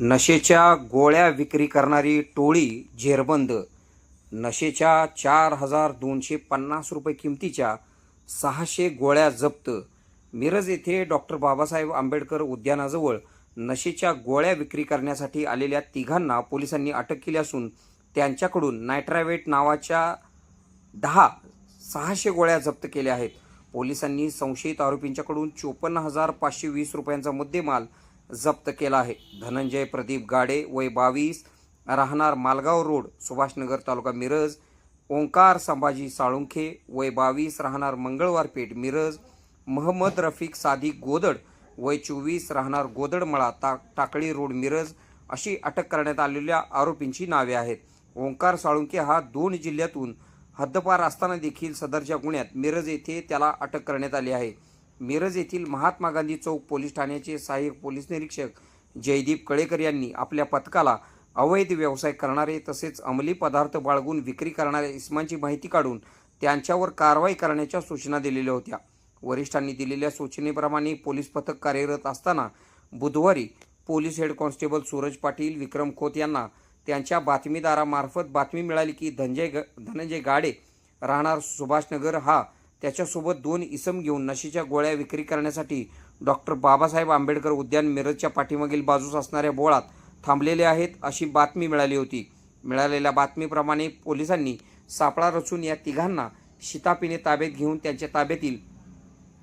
नशेच्या गोळ्या विक्री करणारी टोळी झेरबंद नशेच्या चार हजार दोनशे पन्नास रुपये किमतीच्या सहाशे गोळ्या जप्त. मिरज येथे डॉक्टर बाबासाहेब आंबेडकर उद्यानाजवळ नशेच्या गोळ्या विक्री करण्यासाठी आलेल्या तिघांना पोलिसांनी अटक केली असून त्यांच्याकडून नायट्रावेट नावाच्या दहा सहाशे गोळ्या जप्त केल्या आहेत. पोलिसांनी संशयित आरोपींच्याकडून चोपन्न हजार पाचशे वीस रुपयांचा मुद्देमाल जप्त केला आहे. धनंजय प्रदीप गाडे वय बावीस राहणार मालगाव रोड सुभाषनगर तालुका मिरज. ओंकार संभाजी साळुंखे वय बावीस राहणार मंगळवार पेठ मिरज. महम्मद रफिक साधी गोदड वय चोवीस राहणार गोदडमळा ता टाकळी रोड मिरज अशी अटक करण्यात आलेल्या आरोपींची नावे आहेत. ओंकार साळुंके हा दोन जिल्ह्यातून हद्दपार असताना देखील सदरच्या गुन्ह्यात मिरज येथे त्याला अटक करण्यात आली आहे. मिरज येथील महात्मा गांधी चौक पोलीस ठाण्याचे सहाय्यक पोलीस निरीक्षक जयदीप कळेकर यांनी आपल्या पथकाला अवैध व्यवसाय करणारे तसेच अंमली पदार्थ बाळगून विक्री करणाऱ्या इस्मांची माहिती काढून त्यांच्यावर कारवाई करण्याच्या सूचना दिलेल्या होत्या. वरिष्ठांनी दिलेल्या सूचनेप्रमाणे पोलीस पथक कार्यरत असताना बुधवारी police head constable Suraj Patil Vikram Khot यांना त्यांच्या बातमीदारामार्फत बातमी मिळाली की धनंजय ग धनंजय गाडे राहणार सुभाषनगर हा त्याच्यासोबत दोन इसम घेऊन नशेच्या गोळ्या विक्री करण्यासाठी डॉक्टर बाबासाहेब आंबेडकर उद्यान मिरजच्या पाठीमागील बाजूस असणाऱ्या बोळात थांबलेले आहेत अशी बातमी मिळाली होती. मिळालेल्या बातमीप्रमाणे पोलिसांनी सापळा रचून या तिघांना शितापीने ताब्यात घेऊन त्यांच्या ताब्यातील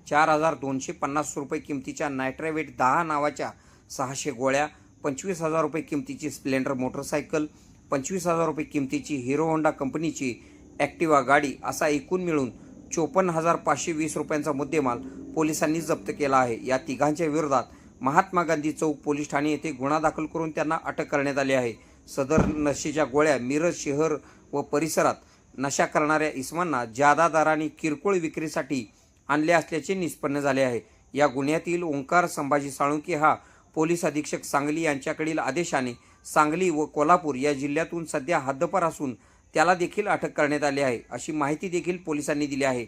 चार हजार दोनशे पन्नास रुपये किमतीच्या नायट्रावेट दहा नावाच्या सहाशे गोळ्या पंचवीस हजार रुपये किमतीची स्प्लेंडर मोटरसायकल पंचवीस हजार रुपये किमतीची हिरो होंडा कंपनीची ॲक्टिवा गाडी असा एकूण मिळून चोपन्न हजार पाचशे वीस रुपयांचा मुद्देमाल पोलिसांनी जप्त केला आहे. या तिघांच्या विरोधात महात्मा गांधी चौक पोलीस ठाणे येथे गुन्हा दाखल करून त्यांना अटक करण्यात आली आहे. सदर नशेच्या गोळ्या मिरज शहर व परिसरात नशा करणाऱ्या इसमांना जादा दराने किरकोळ विक्रीसाठी आणले असल्याचे निष्पन्न झाले आहे. या गुन्ह्यातील ओंकार संभाजी साळुंके हा पोलीस अधीक्षक सांगली यांच्याकडील आदेशाने सांगली व कोल्हापूर या जिल्ह्यातून सध्या हद्दपार असून त्याला देखील अटक करण्यात आली आहे. अशी माहिती देखील पोलिसांनी दिली आहे.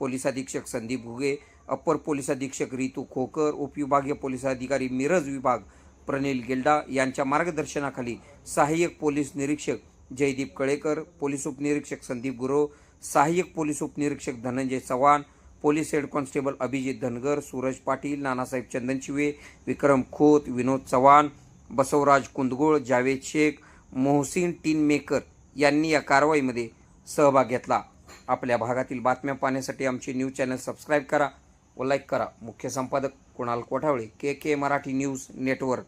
पोलीस अधीक्षक संदीप घुगे अप्पर पोलीस अधीक्षक रितू खोकर उपविभागीय पोलीस अधिकारी मिरज विभाग प्रनिल गिल्डा यांच्या मार्गदर्शनाखाली सहाय्यक पोलीस निरीक्षक जयदीप कळेकर पोलीस उपनिरीक्षक संदीप गुरव सहाय्यक पोलीस उपनिरीक्षक Dhananjay Chavan police head constable Abhijit Dhangar Suraj Patil Nanasaheb Chandanshive Vikram Khot Vinod Chavan Basavaraj Kundgol Javed Shaikh Mohsin tin maker यांनी या कारवाईमध्ये सहभाग घेतला. आपल्या भागातील बातम्या पाहण्यासाठी आमचे न्यूज चॅनल सबस्क्राईब करा व लाईक करा. मुख्य संपादक Kunal Kothawale K K Marathi news network.